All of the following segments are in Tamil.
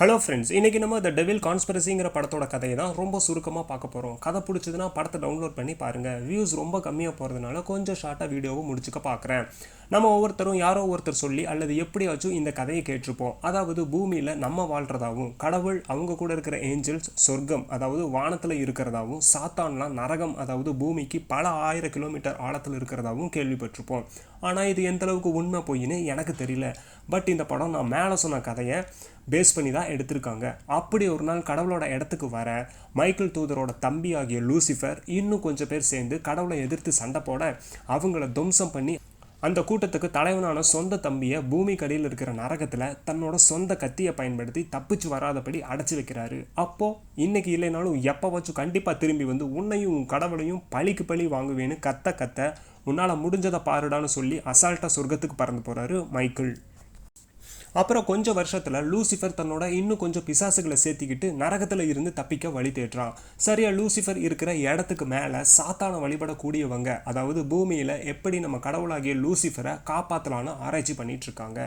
ஹலோ ஃப்ரெண்ட்ஸ் இன்றைக்கி நம்ம த டெவில் கான்ஸ்பிரசிங்கிற படத்தோட கதையை தான் ரொம்ப சுருக்கமாக பார்க்க போகிறோம் கதை பிடிச்சதுன்னா படத்தை டவுன்லோட் பண்ணி பாருங்கள் வியூஸ் ரொம்ப கம்மியாக போகிறதுனால கொஞ்சம் ஷார்ட்டாக வீடியோவை முடிச்சுக்க பார்க்குறேன். நம்ம ஒவ்வொருத்தரும் யாரோ ஒருத்தர் சொல்லி அல்லது எப்படியாச்சும் இந்த கதையை கேட்டிருப்போம். அதாவது பூமியில் நம்ம வாழ்கிறதாவும் கடவுள் அவங்க கூட இருக்கிற ஏஞ்சல்ஸ் சொர்க்கம் அதாவது வானத்தில் இருக்கிறதாவும் சாத்தான்லாம் நரகம் அதாவது பூமிக்கு பல ஆயிரம் கிலோமீட்டர் ஆழத்தில் இருக்கிறதாகவும் கேள்விப்பட்டிருப்போம். ஆனால் இது எந்தளவுக்கு உண்மை பொய்ன்னு எனக்கு தெரியல. பட் இந்த படம் நான் மேலே சொன்ன கதையை பேஸ் பண்ணி தான் எடுத்திருக்காங்க. அப்படி ஒரு நாள் கடவுளோட இடத்துக்கு வர மைக்கேல் தூதரோட தம்பி ஆகிய லூசிஃபர் இன்னும் கொஞ்சம் பேர் சேர்ந்து கடவுளை எதிர்த்து சண்டை போட அவங்கள துவம்சம் பண்ணி அந்த கூட்டத்துக்கு தலைவனான சொந்த தம்பியை பூமி கடியில் இருக்கிற நரகத்தில் தன்னோட சொந்த கத்தியை பயன்படுத்தி தப்பிச்சு வராதபடி அடைச்சி வைக்கிறாரு. அப்போது இன்னைக்கு இல்லைனாலும் எப்போவாச்சும் கண்டிப்பாக திரும்பி வந்து உன்னையும் உன் கடவுளையும் பழிக்கு பழி வாங்குவேன்னு கத்த கத்த உன்னால் முடிஞ்சதை பாருடான்னு சொல்லி அசால்ட்டாக சொர்க்கத்துக்கு பறந்து போகிறாரு மைக்கேல். அப்புறம் கொஞ்சம் வருஷத்தில் லூசிஃபர் தன்னோட இன்னும் கொஞ்சம் பிசாசுகளை சேர்த்திக்கிட்டு நரகத்தில் இருந்து தப்பிக்க வழி தேடுறான். சரியா லூசிஃபர் இருக்கிற இடத்துக்கு மேலே சாத்தான வழிபடக்கூடியவங்க அதாவது பூமியில் எப்படி நம்ம கடவுளாகிய லூசிஃபரை காப்பாற்றலான்னு ஆராய்ச்சி பண்ணிட்டு இருக்காங்க.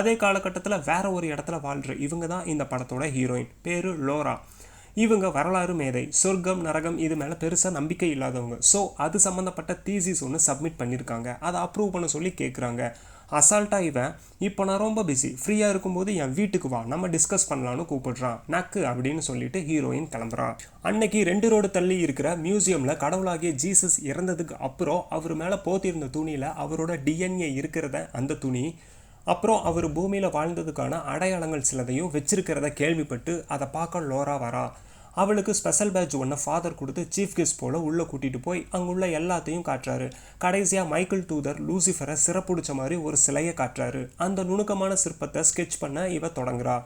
அதே காலகட்டத்தில் வேற ஒரு இடத்துல வாழ்கிற இவங்க தான் இந்த படத்தோட ஹீரோயின் பேரு லோரா. இவங்க வரலாறு மேதை. சொர்க்கம் நரகம் இது மேலே பெருசாக நம்பிக்கை இல்லாதவங்க. ஸோ அது சம்மந்தப்பட்ட தீசிஸ் ஒன்று சப்மிட் பண்ணியிருக்காங்க அதை அப்ரூவ் பண்ண சொல்லி கேட்குறாங்க அசால்ட்டாக இவன். இப்போ நான் ரொம்ப பிஸி ஃப்ரீயாக இருக்கும்போது என் வீட்டுக்கு வா. நம்ம டிஸ்கஸ் பண்ணலான்னு கூப்பிடுறான். நக்கு அப்படின்னு சொல்லிட்டு ஹீரோயின் கிளம்புறான். அன்னைக்கு ரெண்டு ரோடு தள்ளி இருக்கிற மியூசியமில் கடவுளாகிய ஜீசஸ் இறந்ததுக்கு அப்புறம் அவர் மேலே போத்திருந்த துணியில் அவரோட டிஎன்ஏ இருக்கிறத அந்த துணி அப்புறம் அவர் பூமியில் வாழ்ந்ததுக்கான அடையாளங்கள் சிலதையும் வச்சிருக்கிறத கேள்விப்பட்டு அதை பார்க்க லோரா வரா. அவளுக்கு ஸ்பெஷல் பேட்ச் ஒன்று ஃபாதர் கொடுத்து சீஃப் கெஸ்ட் போல் உள்ளே கூட்டிகிட்டு போய் அங்குள்ள எல்லாத்தையும் காட்டுறாரு. கடைசியாக மைக்கேல் தூதர் லூசிஃபரை சிறப்புடிச்ச மாதிரி ஒரு சிலையை காட்டுறாரு. அந்த நுணுக்கமான சிற்பத்தை ஸ்கெட்ச் பண்ண இவ தொடங்குறா.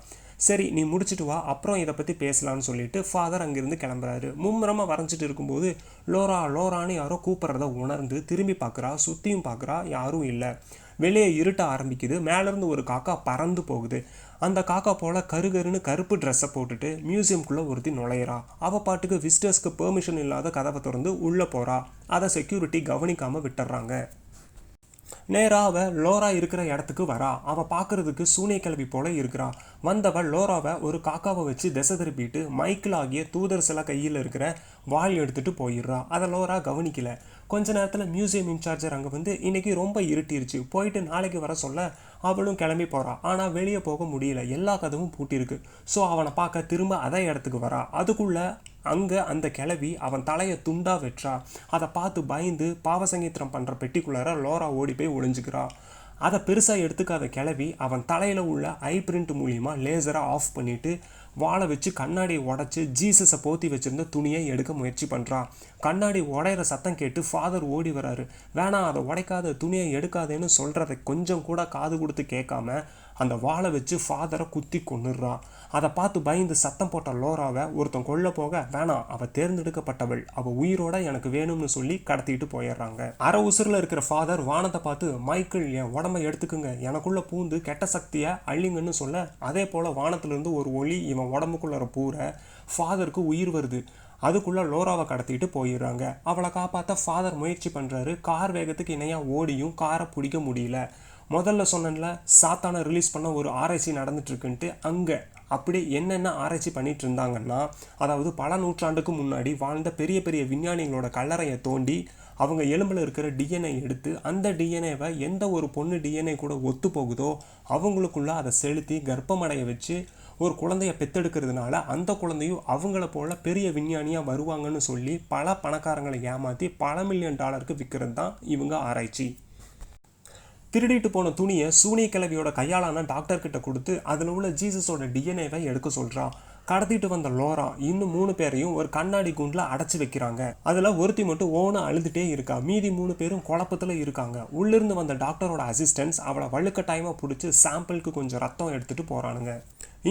சரி நீ முடிச்சுட்டு வா அப்புறம் இதை பற்றி பேசலாம்னு சொல்லிட்டு ஃபாதர் அங்கேருந்து கிளம்புறாரு. மும்முரமாக வரைஞ்சிட்டு இருக்கும்போது லோரா லோரான்னு யாரோ கூப்பிட்றத உணர்ந்து திரும்பி பார்க்குறா சுற்றியும் பார்க்குறா யாரும் இல்லை. வெளியே இருட்ட ஆரம்பிக்குது. மேலேருந்து ஒரு காக்கா பறந்து போகுது. அந்த காக்கா போல கருகருன்னு கருப்பு ட்ரெஸ்ஸை போட்டுட்டு மியூசியம்குள்ளே ஒருத்தி நுழையிறா. அவள் பாட்டுக்கு விசிட்டர்ஸ்க்கு பெர்மிஷன் இல்லாத கதவை திறந்து உள்ளே போகிறா அதை செக்யூரிட்டி கவனிக்காமல் விட்டுறாங்க. நேராக அவள் லோரா இருக்கிற இடத்துக்கு வரா. அவள் பார்க்கறதுக்கு சூனிய கிளவி போல இருக்கிறா. வந்தவள் லோராவை ஒரு காக்காவை வச்சு திசை திருப்பிட்டு மைக்கிள் ஆகிய தூதர் சில கையில் இருக்கிற வாள் எடுத்துகிட்டு போயிடுறா. அதை லோரா கவனிக்கலை. கொஞ்ச நேரத்தில் மியூசியம் இன்சார்ஜர் அங்கே வந்து இன்றைக்கி ரொம்ப இருட்டிருச்சு. போயிட்டு நாளைக்கு வர சொல்ல அவளும் கிளம்பி போகிறா ஆனால் வெளியே போக முடியல. எல்லா கதவும் பூட்டியிருக்கு ஸோ அவனை பார்க்க திரும்ப அதே இடத்துக்கு வரா. அதுக்குள்ளே அங்கே அந்த கிளவி அவன் தலையை துண்டா வெற்றா. அதை பார்த்து பயந்து பாவசங்கீத்திரம் பண்ணுற பெட்டிக்குள்ளார லோரா ஓடி போய் ஒளிஞ்சுக்கிறா. அதை பெருசாக எடுத்துக்காத கிளவி அவன் தலையில் உள்ள ஐ பிரிண்ட் மூலியமாக லேசரை ஆஃப் பண்ணிவிட்டு வாழை வச்சு கண்ணாடியை உடச்சி ஜீசஸை போத்தி வச்சுருந்த துணியை எடுக்க முயற்சி பண்ணுறான் கண்ணாடி உடையிற சத்தம் கேட்டு ஃபாதர் ஓடி வராரு வேணாம் அதை உடைக்காத துணியை எடுக்காதேன்னு சொல்கிறத கொஞ்சம் கூட காது கொடுத்து கேட்காம அந்த வாழை வச்சு ஃபாதரை குத்தி கொண்டுடுறான் அதை பார்த்து பயந்து சத்தம் போட்ட லோராவை ஒருத்தன் கொல்ல போக வேணாம் அவள் தேர்ந்தெடுக்கப்பட்டவள். அவள் உயிரோட எனக்கு வேணும்னு சொல்லி கடத்திட்டு போயிடுறாங்க. அரை உசுரில் இருக்கிற ஃபாதர் வானத்தை பார்த்து மைக்கிள் என் உடம்ப எடுத்துக்குங்க. எனக்குள்ள பூந்து கெட்ட சக்தியை அள்ளிங்கன்னு சொல்ல அதே போல் வானத்திலிருந்து ஒரு ஒளி இவன் உடம்புக்குள்ள பூர ஃபாதருக்கு உயிர் வருது. அதுக்குள்ளே லோராவை கடத்திட்டு போயிடுறாங்க. அவளை காப்பாற்ற ஃபாதர் முயற்சி பண்ணுறாரு கார் வேகத்துக்கு இணையாக ஓடியும் காரை பிடிக்க முடியல. முதல்ல சொன்னேன்ல சாத்தானை ரிலீஸ் பண்ண ஒரு ஆராய்ச்சி நடந்துட்டுருக்குன்ட்டு அங்கே அப்படி என்னென்ன ஆராய்ச்சி பண்ணிட்டு இருந்தாங்கன்னா அதாவது பல நூற்றாண்டுக்கு முன்னாடி வாழ்ந்த பெரிய பெரிய விஞ்ஞானிகளோட கல்லறையை தோண்டி அவங்க எலும்பில் இருக்கிற டிஎன்ஏ எடுத்து அந்த டிஎன்ஏவை எந்த ஒரு பொண்ணு டிஎன்ஏ கூட ஒத்து போகுதோ அவங்களுக்குள்ள அதை செலுத்தி கர்ப்பமடைய வச்சு ஒரு குழந்தைய பெத்தெடுக்கிறதுனால அந்த குழந்தையும் அவங்கள போல பெரிய விஞ்ஞானியாக வருவாங்கன்னு சொல்லி பல பணக்காரங்களை ஏமாற்றி பல மில்லியன் டாலருக்கு விற்கிறது தான் இவங்க ஆராய்ச்சி. திருடிட்டு போன துணியை சூனிய கிழவியோட கையாளான டாக்டர் கிட்ட கொடுத்து அதில் உள்ள ஜீசஸோட டிஎன்ஏவை எடுக்க சொல்கிறான் கடத்திட்டு வந்த லோரா இன்னும் மூணு பேரையும் ஒரு கண்ணாடி குண்டில் அடைச்சி வைக்கிறாங்க. அதில் ஒருத்தி மட்டும் ஓன அழுதுகிட்டே இருக்கா. மீதி மூணு பேரும் குழப்பத்தில் இருக்காங்க. உள்ளிருந்து வந்த டாக்டரோட அசிஸ்டன்ஸ் அவளை வழுக்கட்டாயமாக பிடிச்சி சாம்பிளுக்கு கொஞ்சம் ரத்தம் எடுத்துகிட்டு போகிறானுங்க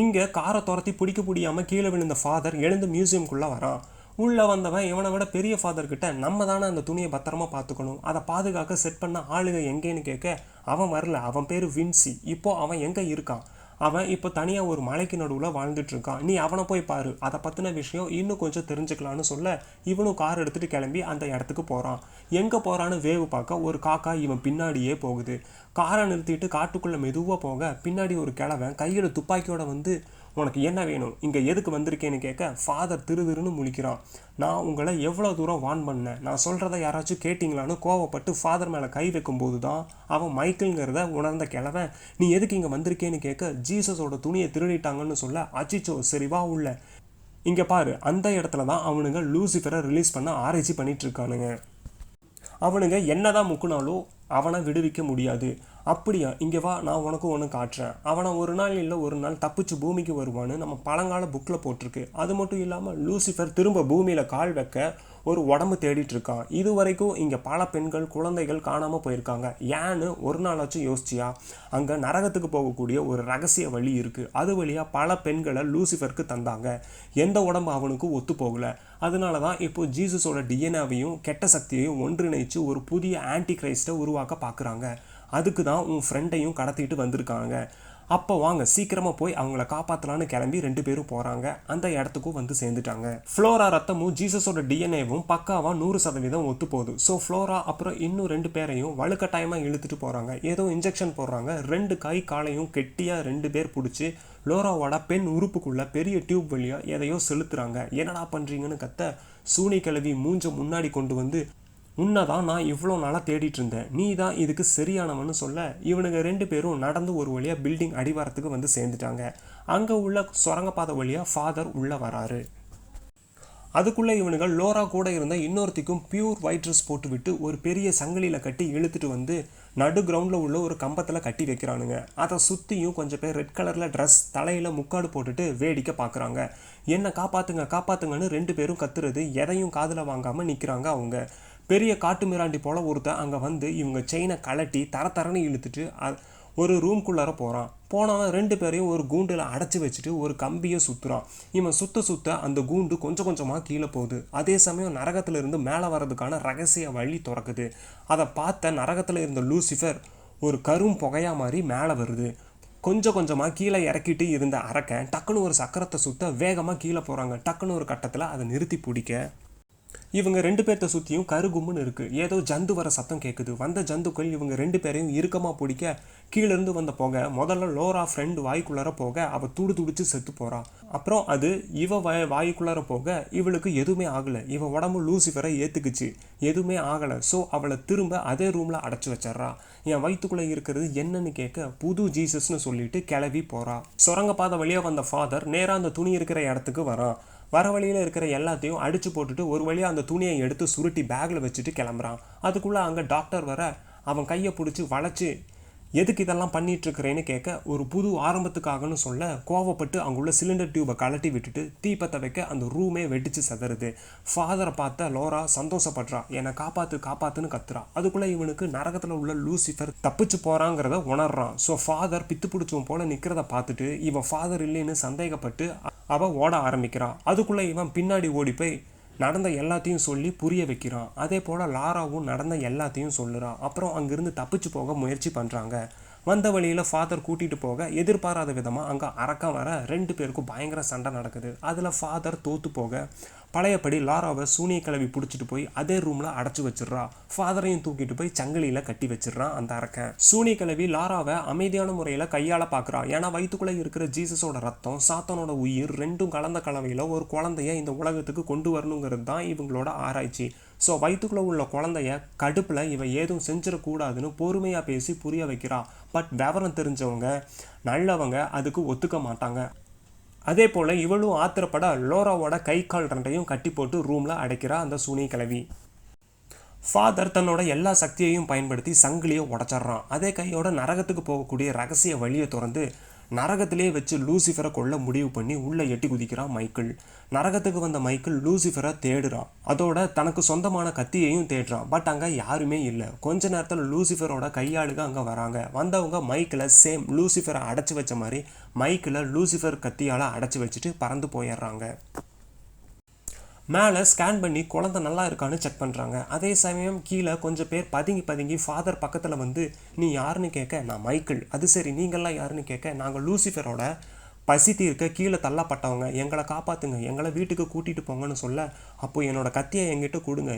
இங்கே காரை துரத்தி பிடிக்க முடியாமல் கீழே விழுந்த ஃபாதர் எழுந்து மியூசியம்குள்ளே வரான். உள்ளே வந்தவன் இவனை விட பெரிய ஃபாதர் கிட்ட நம்ம தானே அந்த துணியை பத்திரமா பார்த்துக்கணும். அதை பாதுகாக்க செட் பண்ண ஆளுங்க எங்கேன்னு கேட்க அவன் வரல. அவன் பேர் வின்சி. இப்போ அவன் எங்கே இருக்கான்? அவன் இப்போ தனியாக ஒரு மலைக்கு நடுவில் வாழ்ந்துட்டு இருக்கான். நீ அவனை போய் பாரு. அதை பற்றின விஷயம் இன்னும் கொஞ்சம் தெரிஞ்சுக்கலான்னு சொல்ல இவனும் கார் எடுத்துகிட்டு கிளம்பி அந்த இடத்துக்கு போகிறான் எங்கே போகிறான்னு வேவு பார்க்க ஒரு காக்கா இவன் பின்னாடியே போகுது. காரை நிறுத்திட்டு காட்டுக்குள்ளே மெதுவாக போக பின்னாடி ஒரு கிழவன் கையில் துப்பாக்கியோட வந்து உனக்கு என்ன வேணும்? இங்கே எதுக்கு வந்திருக்கேன்னு கேட்க ஃபாதர் திரு திருன்னு முழிக்கிறான். நான் உங்களை எவ்வளோ தூரம் வான் பண்ணேன்? நான் சொல்கிறத யாராச்சும் கேட்டிங்களான்னு கோவப்பட்டு ஃபாதர் மேலே கை வைக்கும்போது தான் அவன் மைக்கிள்ங்கிறத உணர்ந்த கிழவன் நீ எதுக்கு இங்கே வந்திருக்கேன்னு கேட்க ஜீசஸோட துணியை திருடிட்டாங்கன்னு சொல்ல அச்சிச்சோ சரிவா உள்ள. இங்கே பாரு அந்த இடத்துல தான் அவனுங்க லூசிஃபரை ரிலீஸ் பண்ண ஆராய்ச்சி பண்ணிகிட்ருக்கானுங்க அவனுங்க என்னதான் முக்குனாலும் அவனை விடுவிக்க முடியாது. அப்படியா? இங்கே வா நான் உனக்கு ஒன்று காட்டுறேன். அவனை ஒரு நாள் இல்லை ஒரு நாள் தப்பிச்சு பூமிக்கு வருவான்னு நம்ம பழங்கால புக்கில் போட்டிருக்கு. அது மட்டும் இல்லாமல் லூசிஃபர் திரும்ப பூமியில் கால் வைக்க ஒரு உடம்பு தேடிட்டு இருக்கான். இது வரைக்கும் இங்கே பல பெண்கள் குழந்தைகள் காணாமல் போயிருக்காங்க. ஏன்னு ஒரு நாளாச்சும் யோசிச்சியா? அங்கே நரகத்துக்கு போகக்கூடிய ஒரு ரகசிய வழி இருக்குது அது வழியாக பல பெண்களை லூசிஃபருக்கு தந்தாங்க. எந்த உடம்பு அவனுக்கு ஒத்து போகலை. அதனால தான் இப்போ ஜீசஸோட டிஎன்ஏவையும் கெட்ட சக்தியையும் ஒன்றிணைச்சு ஒரு புதிய ஆன்டி கிரைஸ்ட்டை உருவாக்க பார்க்குறாங்க அதுக்கு தான் உன் ஃப்ரெண்டையும் கடத்திட்டு வந்திருக்காங்க. அப்போ வாங்க சீக்கிரமாக போய் அவங்கள காப்பாற்றலான்னு கிளம்பி ரெண்டு பேரும் போகிறாங்க அந்த இடத்துக்கும் வந்து சேர்ந்துட்டாங்க. ஃப்ளோரா ரத்தமும் ஜீசஸோட டிஎன்ஏவும் பக்காவாக நூறு சதவீதம் ஒத்து போகுது ஸோ ஃப்ளோரா அப்புறம் இன்னும் ரெண்டு பேரையும் வலுக்கட்டாயமாக இழுத்துட்டு போகிறாங்க ஏதோ இன்ஜெக்ஷன் போடுறாங்க. ரெண்டு கை காலையும் கெட்டியாக ரெண்டு பேர் பிடிச்சி லோராவோட பெண் உறுப்புக்குள்ளே பெரிய டியூப் வழியாக எதையோ செலுத்துகிறாங்க என்னடா பண்ணுறீங்கன்னு கத்த சூனி கிளவி மூஞ்ச முன்னாடி கொண்டு வந்து உன்னை தான் நான் இவ்வளோ நாளாக தேடிட்டு இருந்தேன் நீ தான் இதுக்கு சரியானவன்னு சொல்ல இவனுங்க ரெண்டு பேரும் நடந்து ஒரு வழியாக பில்டிங் அடிவாரத்துக்கு வந்து சேர்ந்துட்டாங்க. அங்கே உள்ள சுரங்கப்பாதை வழியாக ஃபாதர் உள்ளே வராரு. அதுக்குள்ளே இவனுங்க லோரா கூட இருந்த இன்னொருத்திக்கும் பியூர் ஒயிட் ட்ரெஸ் போட்டுவிட்டு ஒரு பெரிய சங்கிலியில் கட்டி இழுத்துட்டு வந்து நடு கிரவுண்டில் உள்ள ஒரு கம்பத்தில் கட்டி வைக்கிறானுங்க. அதை சுற்றியும் கொஞ்சம் பேர் ரெட் கலரில் ட்ரெஸ் தலையில் முக்காடு போட்டுட்டு வேடிக்கை பார்க்குறாங்க என்னை காப்பாற்றுங்க காப்பாற்றுங்கன்னு ரெண்டு பேரும் கத்துறது எதையும் காதில் வாங்காமல் நிற்கிறாங்க அவங்க. பெரிய காட்டு மிராண்டி போல் ஒருத்தன் அங்கே வந்து இவங்க செயினை கலட்டி தர தரன்னு இழுத்துட்டு ஒரு ரூம்குள்ளார போகிறான் போனவன் ரெண்டு பேரையும் ஒரு கூண்டில் அடைச்சி வச்சுட்டு ஒரு கம்பியை சுற்றுறான் இவன் சுத்த சுத்த அந்த கூண்டு கொஞ்சம் கொஞ்சமாக கீழே போகுது. அதே சமயம் நரகத்திலிருந்து மேலே வர்றதுக்கான ரகசிய வழி திறக்குது. அதை பார்த்த நரகத்தில் இருந்த லூசிஃபர் ஒரு கரும் புகையா மாதிரி மேலே வருது. கொஞ்சம் கொஞ்சமாக கீழே இறக்கிட்டு இருந்த அரக்கன் டக்குன்னு ஒரு சக்கரத்தை சுத்த வேகமாக கீழே போகிறாங்க டக்குன்னு ஒரு கட்டத்தில் அதை நிறுத்தி பிடிக்க இவங்க ரெண்டு பேர்த்த சுற்றியும் கருகும்னு இருக்குது ஏதோ ஜந்து வர சத்தம் கேட்குது வந்த ஜந்துக்கள் இவங்க ரெண்டு பேரையும் இறுக்கமாக பிடிக்க கீழேருந்து வந்த போக முதல்ல லோரா ஃப்ரெண்ட் வாய்க்குள்ளார போக அவள் துடு துடிச்சு செத்து போகிறா அப்புறம் அது இவ வாய் வாய்க்குள்ளார போக இவளுக்கு எதுவுமே ஆகலை. இவன் உடம்பு லூசிஃபரை ஏற்றுக்குச்சு எதுவுமே ஆகலை. ஸோ அவளை திரும்ப அதே ரூமில் அடைச்சி வச்சிட்றா. என் வயிற்றுக்குள்ளே இருக்கிறது என்னன்னு கேட்க புது ஜீசஸ்னு சொல்லிட்டு கிளவி போகிறா சுரங்கப்பாதை வழியாக வந்த ஃபாதர் நேராக அந்த துணி இருக்கிற இடத்துக்கு வரான். வர வழியில் இருக்கிற எல்லாத்தையும் அடித்து போட்டுட்டு ஒரு வழியாக அந்த துணியை எடுத்து சுருட்டி பேக்கில் வச்சுட்டு கிளம்புறான். அதுக்குள்ளே அங்கே டாக்டர் வர அவன் கையை பிடிச்சி வளைச்சி எதுக்கு இதெல்லாம் பண்ணிகிட்ருக்கிறேன்னு கேட்க ஒரு புது ஆரம்பத்துக்காகன்னு சொல்ல கோவப்பட்டு அங்குள்ள சிலிண்டர் டியூபை கழட்டி விட்டுட்டு தீப்பத்தை வைக்க அந்த ரூமே வெடிச்சு செதறுது. ஃபாதரை பார்த்த லோரா சந்தோஷப்படுறா. என்னை காப்பாற்று காப்பாற்றுன்னு கத்துறா. அதுக்குள்ளே இவனுக்கு நரகத்தில் உள்ள லூசிஃபர் தப்பிச்சு போகிறாங்கிறத உணர்றான். ஸோ ஃபாதர் பித்து பிடிச்சவன் போல நிற்கிறத பார்த்துட்டு இவன் ஃபாதர் இல்லைன்னு சந்தேகப்பட்டு அவள் ஓட ஆரம்பிக்கிறான் அதுக்குள்ளே இவன் பின்னாடி ஓடி போய் நடந்த எல்லாத்தையும் சொல்லி புரிய வைக்கிறான். அதே போல் லாராவும் நடந்த எல்லாத்தையும் சொல்லுறான் அப்புறம் அங்கேருந்து தப்பிச்சு போக முயற்சி பண்ணுறாங்க வந்த வழியில் ஃபாதர் கூட்டிகிட்டு போக எதிர்பாராத விதமாக அங்கே அரக்கம் வர ரெண்டு பேருக்கும் பயங்கர சண்டை நடக்குது. அதில் ஃபாதர் தோற்று போக பழையபடி லாராவை சூனிய கிளவி பிடிச்சிட்டு போய் அதே ரூமில் அடைச்சி வச்சிடுறா. ஃபாதரையும் தூக்கிட்டு போய் சங்கிலியில் கட்டி வச்சிடுறான் அந்த அரக்கன். சூனிய கிளவி லாராவை அமைதியான முறையில் கையாள பார்க்குறா ஏன்னா வயிற்றுக்குள்ளே இருக்கிற ஜீசஸோட ரத்தம் சாத்தனோட உயிர் ரெண்டும் கலந்த கலவையில் ஒரு குழந்தைய இந்த உலகத்துக்கு கொண்டு வரணுங்கிறது தான் இவங்களோட ஆராய்ச்சி. ஸோ வயிற்றுக்குள்ளே உள்ள குழந்தைய கடுப்பில் இவன் ஏதும் செஞ்சிடக்கூடாதுன்னு பொறுமையாக பேசி புரிய வைக்கிறா. பட் விவரம் தெரிஞ்சவங்க நல்லவங்க அதுக்கு ஒத்துக்க மாட்டாங்க. அதே போல் இவளும் ஆத்திரப்பட லோராவோட கை கால் ரெண்டையும் கட்டி போட்டு ரூமில் அடைக்கிறா அந்த சூனி கிளவி ஃபாதர் தன்னோட எல்லா சக்தியையும் பயன்படுத்தி சங்கிலியை உடச்சிட்றான். அதே கையோட நரகத்துக்கு போகக்கூடிய ரகசிய வழியை திறந்து நரகத்திலே வச்சு லூசிஃபரை கொள்ள முடிவு பண்ணி உள்ளே எட்டி குதிக்கிறான் மைக்கிள் நரகத்துக்கு வந்த மைக்கிள் லூசிஃபரை தேடுறான். அதோட தனக்கு சொந்தமான கத்தியையும் தேடுறான். பட் அங்கே யாருமே இல்லை. கொஞ்ச நேரத்தில் லூசிஃபரோட கையாளுக அங்கே வராங்க. வந்தவங்க மைக்கில் சேம் லூசிஃபரை அடைச்சி வச்ச மாதிரி மைக்கில் லூசிஃபர் கத்தியால் அடைச்சி வச்சுட்டு பறந்து போயிடுறாங்க. மேலே ஸ்கேன் பண்ணி குழந்தை நல்லா இருக்கான்னு செக் பண்ணுறாங்க அதே சமயம் கீழே கொஞ்சம் பேர் பதுங்கி பதுங்கி ஃபாதர் பக்கத்தில் வந்து நீ யாருன்னு கேட்க நான் மைக்கிள் அது சரி நீங்கள்லாம் யாருன்னு கேட்க நாங்கள் லூசிஃபரோட பசி தீர்க்க கீழே தள்ளப்பட்டவங்க. எங்களை காப்பாற்றுங்க எங்களை வீட்டுக்கு கூட்டிகிட்டு போங்கன்னு சொல்ல அப்போ என்னோடய கத்தியை எங்கிட்ட கொடுங்க.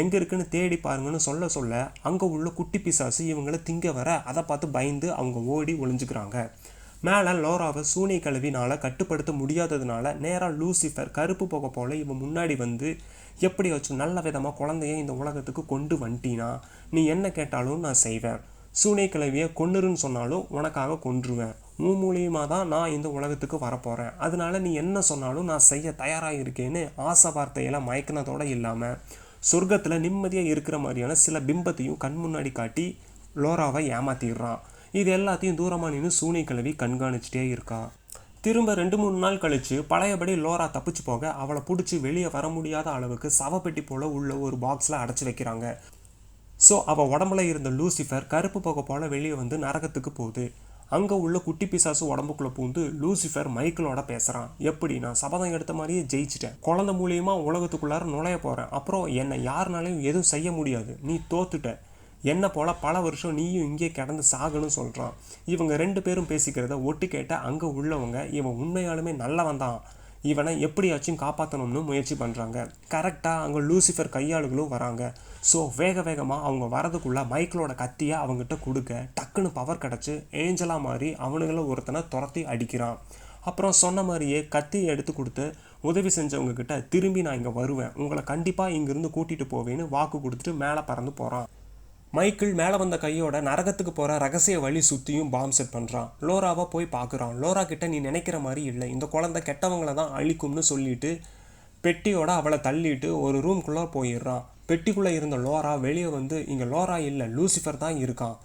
எங்கே இருக்குன்னு தேடி பாருங்கன்னு சொல்ல சொல்ல அங்கே உள்ள குட்டி பிசாசு இவங்களை திங்க வர அதை பார்த்து பயந்து அவங்க ஓடி ஒளிஞ்சுக்கிறாங்க. மேலே லோராவை சூனை கழுவினால் கட்டுப்படுத்த முடியாததுனால நேராக லூசிஃபர் கருப்பு போக போல இவன் முன்னாடி வந்து எப்படி வச்சு நல்ல விதமாக குழந்தைய இந்த உலகத்துக்கு கொண்டு வந்துட்டினா. நீ என்ன கேட்டாலும் நான் செய்வேன். சூனை கிழவியை கொன்னுருன்னு சொன்னாலும் உனக்காக கொன்றுவேன். உன் மூலியமாக தான் நான் இந்த உலகத்துக்கு வரப்போகிறேன் அதனால நீ என்ன சொன்னாலும் நான் செய்ய தயாராக இருக்கேன்னு ஆசை வார்த்தையெல்லாம் மயக்கினதோடு இல்லாமல் சொர்க்கத்தில் நிம்மதியாக இருக்கிற மாதிரியான சில பிம்பத்தையும் கண் முன்னாடி காட்டி லோராவை ஏமாத்திடுறான். இது எல்லாத்தையும் தூரமாக நின்று சூனை கிழவி கண்காணிச்சிட்டே இருக்கான் திரும்ப ரெண்டு மூணு நாள் கழித்து பழையபடி லோரா தப்பிச்சு போக அவளை பிடிச்சி வெளியே வர முடியாத அளவுக்கு சவப்பெட்டி போல் உள்ள ஒரு பாக்ஸில் அடைச்சி வைக்கிறாங்க. ஸோ அவள் உடம்புல இருந்த லூசிஃபர் கருப்பு போக போல் வெளியே வந்து நரகத்துக்கு போகுது. அங்கே உள்ள குட்டி பிசாசு உடம்புக்குள்ளே பூந்து லூசிஃபர் மைக்கிளோட பேசுகிறான் எப்படி நான் சபதம் எடுத்த மாதிரியே ஜெயிச்சிட்டேன். குழந்தை மூலியமாக உலகத்துக்குள்ளார நுழைய போகிறேன் அப்புறம் என்னை யாருனாலையும் எதுவும் செய்ய முடியாது. நீ தோத்துட்ட. என்னை போல் பல வருஷம் நீயும் இங்கே கிடந்து சாகணும்னு சொல்கிறான் இவங்க ரெண்டு பேரும் பேசிக்கிறத ஒட்டு கேட்ட அங்கே உள்ளவங்க இவன் உண்மையாலுமே நல்லவன் தான். இவனை எப்படியாச்சும் காப்பாற்றணும்னு முயற்சி பண்ணுறாங்க கரெக்டாக அங்கே லூசிஃபர் கையாளுகளும் வராங்க. ஸோ வேக வேகமாக அவங்க வரதுக்குள்ளே மைக்கிளோட கத்தியை அவங்ககிட்ட கொடுக்க டக்குன்னு பவர் கிடச்சி ஏஞ்சலாக மாறி அவனுங்கள ஒருத்தனை துரத்தி அடிக்கிறான். அப்புறம் சொன்ன மாதிரியே கத்தியை எடுத்து கொடுத்து உதவி செஞ்சவங்கக்கிட்ட திரும்பி நான் இங்கே வருவேன். உங்களை கண்டிப்பாக இங்கேருந்து கூட்டிகிட்டு போவேன்னு வாக்கு கொடுத்துட்டு மேலே பறந்து போகிறான் மைக்கிள் மேலே வந்த கையோட நரகத்துக்கு போகிற ரகசிய வழி சுற்றியும் பாம் செட் பண்ணுறான் லோராவை போய் பார்க்குறான். லோரா கிட்ட நீ நினைக்கிற மாதிரி இல்லை. இந்த குழந்தை கெட்டவங்கள தான் அழிக்கும்னு சொல்லிட்டு பெட்டியோட அவளை தள்ளிட்டு ஒரு ரூம்குள்ளே போயிடுறான். பெட்டிக்குள்ளே இருந்த லோரா வெளியே வந்து இங்கே லோரா இல்லை. லூசிஃபர் தான் இருக்கான்.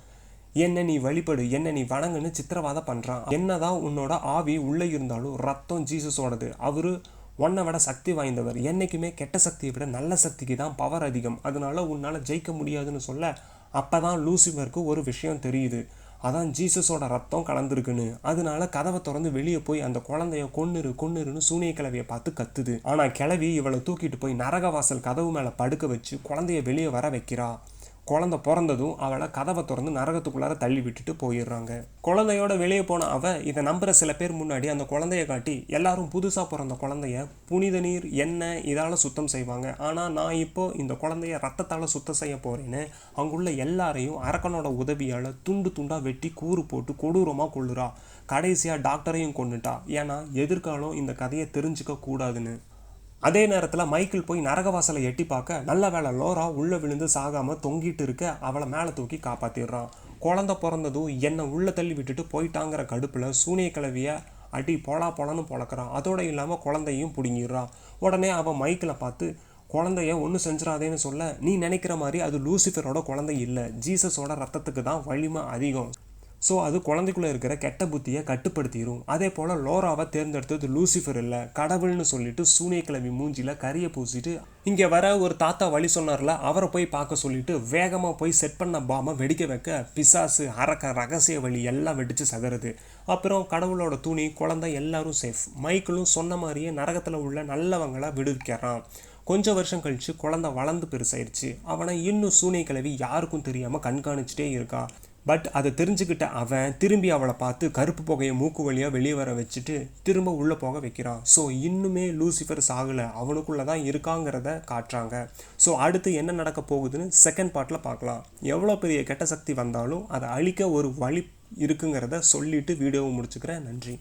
என்ன நீ வழிபடு என்ன நீ வணங்குன்னு சித்திரவாதம் பண்ணுறான் என்னதான் உன்னோட ஆவி உள்ளே இருந்தாலும் ரத்தம் ஜீசஸோடது அவரு உன்னை விட சக்தி வாய்ந்தவர். என்றைக்குமே கெட்ட சக்தியை விட நல்ல சக்திக்கு தான் பவர் அதிகம். அதனால உன்னால் ஜெயிக்க முடியாதுன்னு சொல்ல அப்போ தான் லூசிஃபருக்கு ஒரு விஷயம் தெரியுது. அதான் ஜீசஸோட ரத்தம் கலந்துருக்குன்னு. அதனால கதவை திறந்து வெளியே போய் அந்த குழந்தைய கொன்னுரு கொன்னுருன்னு சூனிய கிழவியை பார்த்து கத்துது. ஆனால் கிழவி இவளை தூக்கிட்டு போய் நரகவாசல் கதவு மேலே படுக்க வச்சு குழந்தைய வெளியே வர வைக்கிறா. குழந்த பிறந்ததும் அவளை கதவை திறந்து நரகத்துக்குள்ளார தள்ளி விட்டுட்டு போயிடுறாங்க. குழந்தையோட வெளியே போன அவ இதை நம்புற சில பேர் முன்னாடி அந்த குழந்தைய காட்டி எல்லாரும் புதுசாக பிறந்த குழந்தைய புனித நீர் எண்ணெய் இதால் சுத்தம் செய்வாங்க. ஆனால் நான் இப்போ இந்த குழந்தைய ரத்தத்தால் சுத்தம் செய்ய போறேன்னு அங்குள்ள எல்லாரையும் அரக்கனோட உதவியால் துண்டு துண்டாக வெட்டி கூறு போட்டு கொடூரமாக கொள்ளுறா கடைசியாக டாக்டரையும் கொண்டுட்டா ஏன்னா எதிர்காலம் இந்த கதையை தெரிஞ்சுக்க கூடாதுன்னு. அதே நேரத்தில் மைக்கிள் போய் நரகவாசலை எட்டி பார்க்க நல்ல வேலை லோரா உள்ளே விழுந்து சாகாமல் தொங்கிட்டு இருக்க அவளை மேலே தூக்கி காப்பாற்றிடுறான் குழந்த பிறந்ததும் என்னை உள்ளே தள்ளி விட்டுட்டு போயிட்டாங்கிற கடுப்பில் சூனிய கிளவியை அடி பொலா போலான்னு பொழக்கிறான். அதோடு இல்லாமல் குழந்தையும் பிடுங்கிடுறான். உடனே அவன் மைக்கிளை பார்த்து குழந்தைய ஒன்றும் செஞ்சிடாதேன்னு சொல்ல நீ நினைக்கிற மாதிரி அது லூசிஃபரோட குழந்தை இல்லை. ஜீசஸோட ரத்தத்துக்கு தான் வலிமை அதிகம். ஸோ அது குழந்தைக்குள்ளே இருக்கிற கெட்ட புத்தியை கட்டுப்படுத்திடும் அதே போல் லோராவை தேர்ந்தெடுத்தது லூசிஃபர் இல்லை கடவுள்னு சொல்லிட்டு சூனிய கிளவி மூஞ்சியில் கரியை பூசிட்டு இங்கே வர ஒரு தாத்தா வழி சொன்னார்ல அவரை போய் பார்க்க சொல்லிட்டு வேகமாக போய் செட் பண்ண பாமை வெடிக்க வைக்க பிசாசு அரக்க ரகசிய வழி எல்லாம் வெடித்து சகருது அப்புறம் கடவுளோட துணி குழந்தை எல்லாரும் சேஃப் மைக்கிளும் சொன்ன மாதிரியே நரகத்தில் உள்ள நல்லவங்களை விடுவிக்கிறான். கொஞ்சம் வருஷம் கழித்து குழந்தை வளர்ந்து பெருசாயிருச்சு. அவனை இன்னும் சூனை கிழவி யாருக்கும் தெரியாமல் கண்காணிச்சிட்டே இருக்கான் பட் அதை தெரிஞ்சுக்கிட்ட அவன் திரும்பி அவளை பார்த்து கருப்பு புகையை மூக்கு வழியாக வெளியே வர வச்சுட்டு திரும்ப உள்ளே போக வைக்கிறான். ஸோ இன்னுமே லூசிஃபர் சாகலை. அவனுக்குள்ளே தான் இருக்காங்கிறத காட்டுறாங்க. ஸோ அடுத்து என்ன நடக்க போகுதுன்னு செகண்ட் பார்ட்டில் பார்க்கலாம். எவ்வளோ பெரிய கெட்ட சக்தி வந்தாலும் அதை அழிக்க ஒரு வழி இருக்குங்கிறத சொல்லிட்டு வீடியோவை முடிச்சுக்கிறேன். நன்றி.